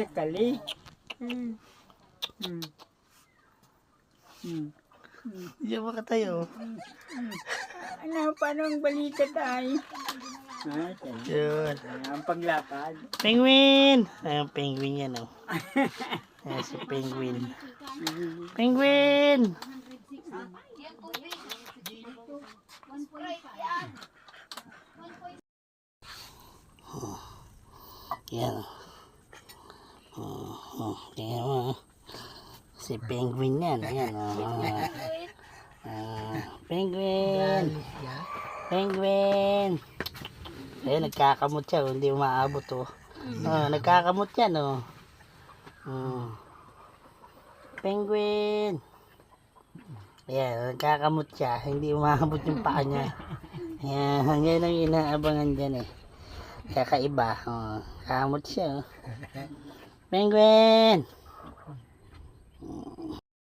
Sakali. Hmm. Hmm. Hmm. Diyan mo ka tayo. Ano, paano ang balita tayo? Ah. Yun. Ang paglakad. Penguin! Ayun, penguin yan, oh. Ayan si penguin. Penguin! Oh. Yan. Oh, oh. Tingnan mo. oh. Si penguin yan. Ayan, oh. Ah, penguin! Penguin! Ayun, nagkakamot siya. oh. Hindi umaabot, oh. Oh, nagkakamot yan, oh. Oh. Penguin! Ayan, nagkakamot siya. Hindi umaabot yung paa niya. Ayan, yan ang inaabangan dyan, eh. Kakaiba. Oh, kamot siya, oh. Penguin!